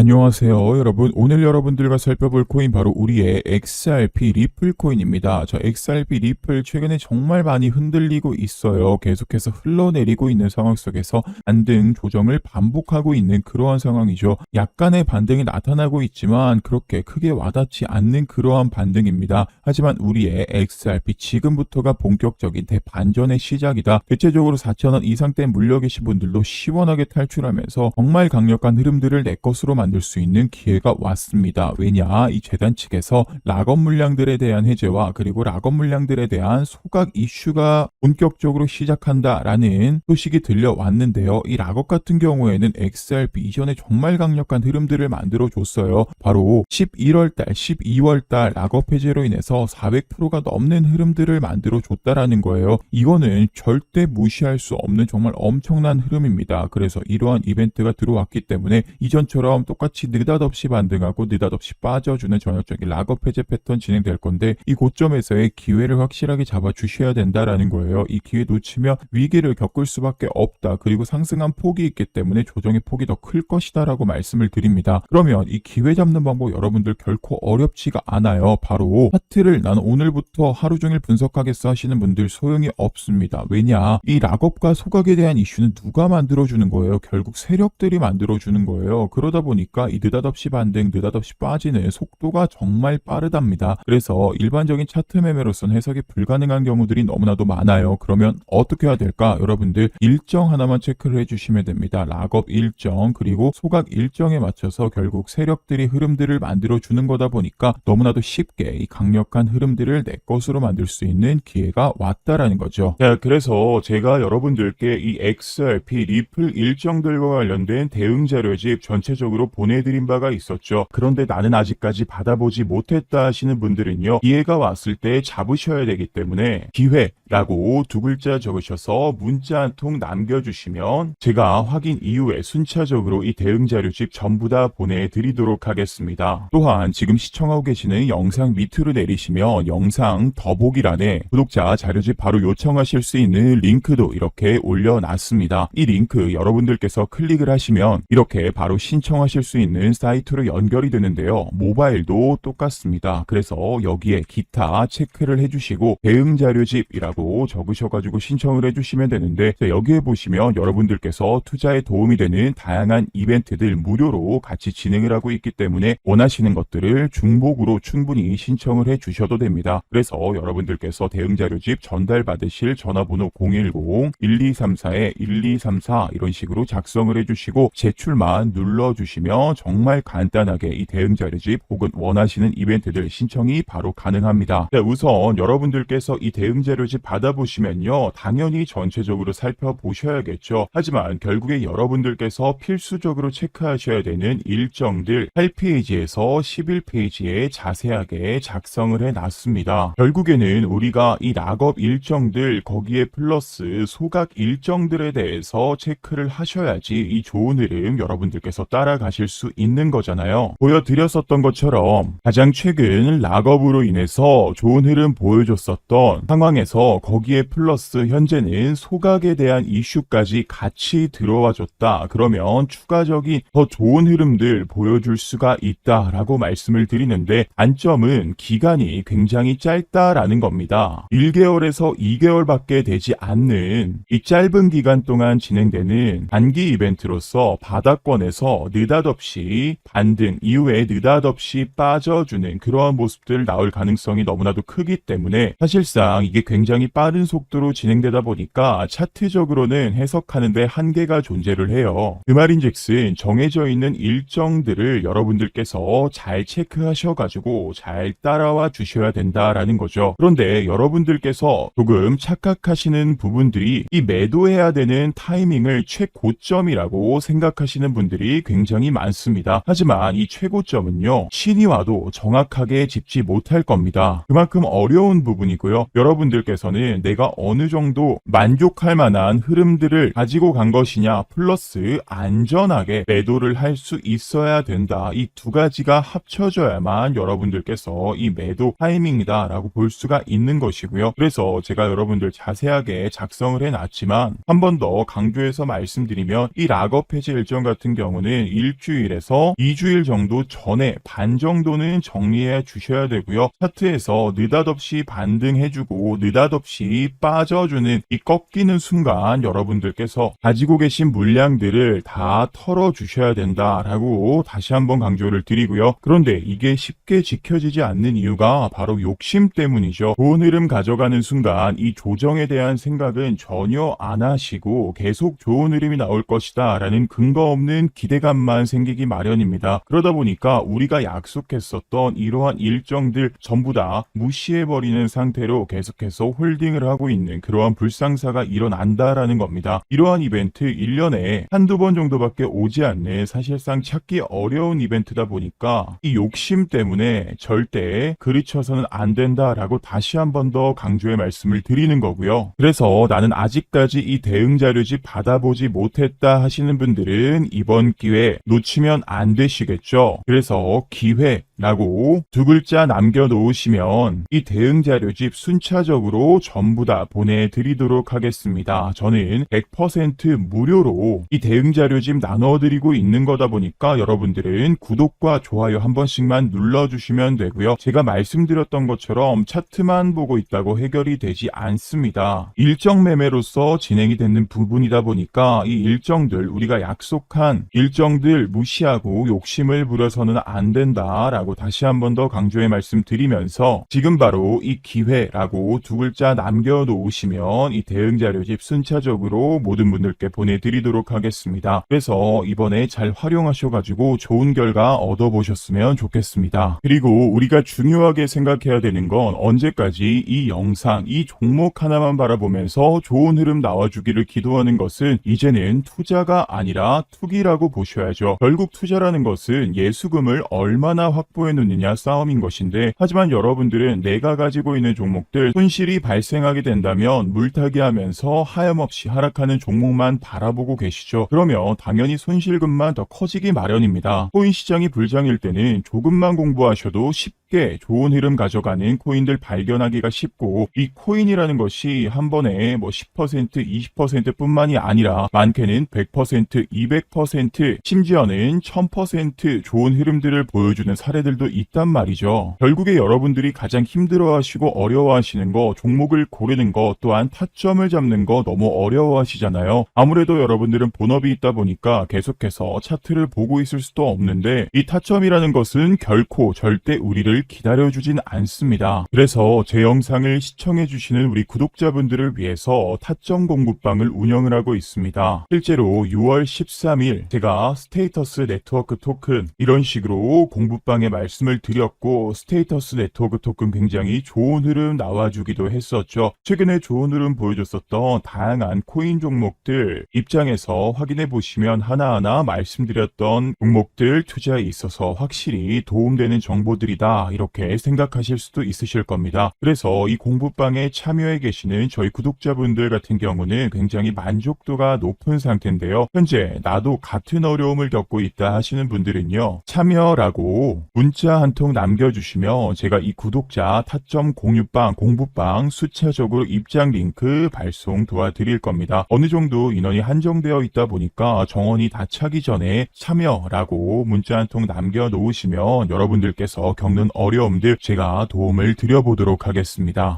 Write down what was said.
안녕하세요 여러분. 오늘 여러분들과 살펴볼 코인 바로 우리의 XRP 리플 코인입니다. 저 XRP 리플 최근에 정말 많이 흔들리고 있어요. 계속해서 흘러내리고 있는 상황 속에서 반등 조정을 반복하고 있는 그러한 상황이죠. 약간의 반등이 나타나고 있지만 그렇게 크게 와닿지 않는 그러한 반등입니다. 하지만 우리의 XRP 지금부터가 본격적인 대반전의 시작이다. 대체적으로 4천원 이상대 물려 계신 분들도 시원하게 탈출하면서 정말 강력한 흐름들을 내 것으로 만들 수 있는 기회가 왔습니다. 왜냐? 이 재단 측에서 락업 물량들에 대한 해제와 그리고 락업 물량들에 대한 소각 이슈가 본격적으로 시작한다라는 소식이 들려왔는데요. 이 락업 같은 경우에는 XRP 이전에 정말 강력한 흐름들을 만들어 줬어요. 바로 11월달, 12월달 락업 해제로 인해서 400%가 넘는 흐름들을 만들어 줬다라는 거예요. 이거는 절대 무시할 수 없는 정말 엄청난 흐름입니다. 그래서 이러한 이벤트가 들어왔기 때문에 이전처럼 똑같이 느닷없이 반등하고 느닷없이 빠져주는 전형적인 락업 해제 패턴 진행될 건데 이 고점에서의 기회를 확실하게 잡아 주셔야 된다라는 거예요. 이 기회 놓치면 위기를 겪을 수밖에 없다. 그리고 상승한 폭이 있기 때문에 조정의 폭이 더 클 것이다라고 말씀을 드립니다. 그러면 이 기회 잡는 방법 여러분들 결코 어렵지가 않아요. 바로 차트를 나는 오늘부터 하루 종일 분석하겠어 하시는 분들 소용이 없습니다. 왜냐? 이 락업과 소각에 대한 이슈는 누가 만들어주는 거예요? 결국 세력들이 만들어주는 거예요. 그러다 보니 까 이 느닷없이 반등, 느닷없이 빠지는 속도가 정말 빠르답니다. 그래서 일반적인 차트 매매로서는 해석이 불가능한 경우들이 너무나도 많아요. 그러면 어떻게 해야 될까? 여러분들 일정 하나만 체크를 해주시면 됩니다. 락업 일정 그리고 소각 일정에 맞춰서 결국 세력들이 흐름들을 만들어 주는 거다 보니까 너무나도 쉽게 이 강력한 흐름들을 내 것으로 만들 수 있는 기회가 왔다라는 거죠. 자, 그래서 제가 여러분들께 이 XRP 리플 일정들과 관련된 대응 자료집 전체적으로 보내드린 바가 있었죠. 그런데 나는 아직까지 받아보지 못했다 하시는 분들은요. 기회가 왔을 때 잡으셔야 되기 때문에 기회라고 두 글자 적으셔서 문자 한 통 남겨주시면 제가 확인 이후에 순차적으로 이 대응 자료집 전부 다 보내드리도록 하겠습니다. 또한 지금 시청하고 계시는 영상 밑으로 내리시면 영상 더보기란에 구독자 자료집 바로 요청하실 수 있는 링크도 이렇게 올려놨습니다. 이 링크 여러분들께서 클릭을 하시면 이렇게 바로 신청하실 수 있는 사이트로 연결이 되는데요. 모바일도 똑같습니다. 그래서 여기에 기타 체크를 해주시고 대응 자료집이라고 적으셔가지고 신청을 해주시면 되는데 자, 여기에 보시면 여러분들께서 투자에 도움이 되는 다양한 이벤트들 무료로 같이 진행을 하고 있기 때문에 원하시는 것들을 중복으로 충분히 신청을 해 주셔도 됩니다. 그래서 여러분들께서 대응 자료집 전달 받으실 전화번호 010-1234-1234 이런 식으로 작성을 해주시고 제출만 눌러주시면 정말 간단하게 이 대응 자료집 혹은 원하시는 이벤트들 신청이 바로 가능합니다. 네, 우선 여러분들께서 이 대응 자료집 받아보시면요. 당연히 전체적으로 살펴보셔야겠죠. 하지만 결국에 여러분들께서 필수적으로 체크하셔야 되는 일정들 8페이지에서 11페이지에 자세하게 작성을 해놨습니다. 결국에는 우리가 이 락업 일정들 거기에 플러스 소각 일정들에 대해서 체크를 하셔야지 이 좋은 흐름 여러분들께서 따라가실 수 있는 거잖아요. 보여드렸었던 것처럼 가장 최근 락업으로 인해서 좋은 흐름 보여줬었던 상황에서 거기에 플러스 현재는 소각에 대한 이슈까지 같이 들어와 줬다. 그러면 추가적인 더 좋은 흐름들 보여줄 수가 있다라고 말씀을 드리는데 단점은 기간이 굉장히 짧다라는 겁니다. 1개월에서 2개월밖에 되지 않는 이 짧은 기간 동안 진행되는 단기 이벤트로서 바닥권에서 느닷없이 반등 이후에 느닷없이 빠져주는 그러한 모습들 나올 가능성이 너무나도 크기 때문에 사실상 이게 굉장히 빠른 속도로 진행되다 보니까 차트적으로는 해석하는데 한계가 존재를 해요. 그 말인즉슨 정해져 있는 일정들을 여러분들께서 잘 체크하셔가지고 잘 따라와 주셔야 된다라는 거죠. 그런데 여러분들께서 조금 착각하시는 부분들이 이 매도해야 되는 타이밍을 최고점이라고 생각하시는 분들이 굉장히 많습니다. 하지만 이 최고점은요, 신이 와도 정확하게 짚지 못할 겁니다. 그만큼 어려운 부분이고요. 여러분들께서는 내가 어느 정도 만족할 만한 흐름들을 가지고 간 것이냐, 플러스 안전하게 매도를 할 수 있어야 된다. 이 두 가지가 합쳐져야만 여러분들께서 이 매도 타이밍이다 라고 볼 수가 있는 것이고요. 그래서 제가 여러분들 자세하게 작성을 해놨지만 한 번 더 강조해서 말씀드리면 이 락업 해제 일정 같은 경우는 일주일 일주일에서 2주일 정도 전에 반 정도는 정리해 주셔야 되고요. 차트에서 느닷없이 반등해주고 느닷없이 빠져주는 이 꺾이는 순간 여러분들께서 가지고 계신 물량들을 다 털어 주셔야 된다라고 다시 한번 강조를 드리고요. 그런데 이게 쉽게 지켜지지 않는 이유가 바로 욕심 때문이죠. 좋은 흐름 가져가는 순간 이 조정에 대한 생각은 전혀 안 하시고 계속 좋은 흐름이 나올 것이다 라는 근거 없는 기대감만 생기기 마련입니다. 그러다 보니까 우리가 약속했었던 이러한 일정들 전부 다 무시해버리는 상태로 계속해서 홀딩을 하고 있는 그러한 불상사가 일어난다라는 겁니다. 이러한 이벤트 1년에 한두 번 정도밖에 오지 않는 사실상 찾기 어려운 이벤트다 보니까 이 욕심 때문에 절대 그르쳐서는 안 된다라고 다시 한 번 더 강조의 말씀을 드리는 거고요. 그래서 나는 아직까지 이 대응 자료집 받아보지 못했다 하시는 분들은 이번 기회 놓치면 안 되시겠죠. 그래서 기회 라고 두 글자 남겨놓으시면 이 대응 자료집 순차적으로 전부 다 보내드리도록 하겠습니다. 저는 100% 무료로 이 대응 자료집 나눠드리고 있는 거다 보니까 여러분들은 구독과 좋아요 한 번씩만 눌러주시면 되고요. 제가 말씀드렸던 것처럼 차트만 보고 있다고 해결이 되지 않습니다. 일정 매매로서 진행이 되는 부분이다 보니까 이 일정들 우리가 약속한 일정들 무시하고 욕심을 부려서는 안 된다라고 다시 한 번 더 강조의 말씀 드리면서 지금 바로 이 기회라고 두 글자 남겨놓으시면 이 대응 자료집 순차적으로 모든 분들께 보내드리도록 하겠습니다. 그래서 이번에 잘 활용하셔가지고 좋은 결과 얻어보셨으면 좋겠습니다. 그리고 우리가 중요하게 생각해야 되는 건 언제까지 이 영상, 이 종목 하나만 바라보면서 좋은 흐름 나와주기를 기도하는 것은 이제는 투자가 아니라 투기라고 보셔야죠. 결국 투자라는 것은 예수금을 얼마나 확보 해 놓느냐 싸움인 것인데 하지만 여러분들은 내가 가지고 있는 종목들 손실이 발생하게 된다면 물타기 하면서 하염없이 하락하는 종목만 바라보고 계시죠. 그러면 당연히 손실금만 더 커지기 마련입니다. 코인 시장이 불장일 때는 조금만 공부하셔도 쉽게 좋은 흐름 가져가는 코인들 발견하기가 쉽고 이 코인이라는 것이 한 번에 뭐 10% 20% 뿐만이 아니라 많게는 100% 200% 심지어는 1000% 좋은 흐름들을 보여주는 사례들 도 있단 말이죠. 결국에 여러분들이 가장 힘들어하시고 어려워하시는 거 종목을 고르는 거 또한 타점을 잡는 거 너무 어려워하시잖아요. 아무래도 여러분들은 본업이 있다 보니까 계속해서 차트를 보고 있을 수도 없는데 이 타점이라는 것은 결코 절대 우리를 기다려주진 않습니다. 그래서 제 영상을 시청해주시는 우리 구독자분들을 위해서 타점 공부방을 운영을 하고 있습니다. 실제로 6월 13일 제가 스테이터스 네트워크 토큰 이런 식으로 공부방에 말씀을 드렸고 스테이터스 네트워크 토큰 굉장히 좋은 흐름 나와주기도 했었죠. 최근에 좋은 흐름 보여줬었던 다양한 코인 종목들 입장에서 확인해 보시면 하나하나 말씀드렸던 종목들 투자에 있어서 확실히 도움되는 정보들이다 이렇게 생각하실 수도 있으실 겁니다. 그래서 이 공부방에 참여해 계시는 저희 구독자분들 같은 경우는 굉장히 만족도가 높은 상태인데요. 현재 나도 같은 어려움을 겪고 있다 하시는 분들은요. 참여라고 문자 한 통 남겨주시면 제가 이 구독자 타점 공유방 공부방 수차적으로 입장 링크 발송 도와드릴 겁니다. 어느 정도 인원이 한정되어 있다 보니까 정원이 다 차기 전에 참여라고 문자 한 통 남겨놓으시면 여러분들께서 겪는 어려움들 제가 도움을 드려보도록 하겠습니다.